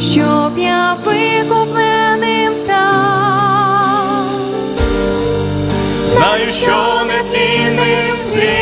щоб я викупленим став, знаю, що не тлінний світ.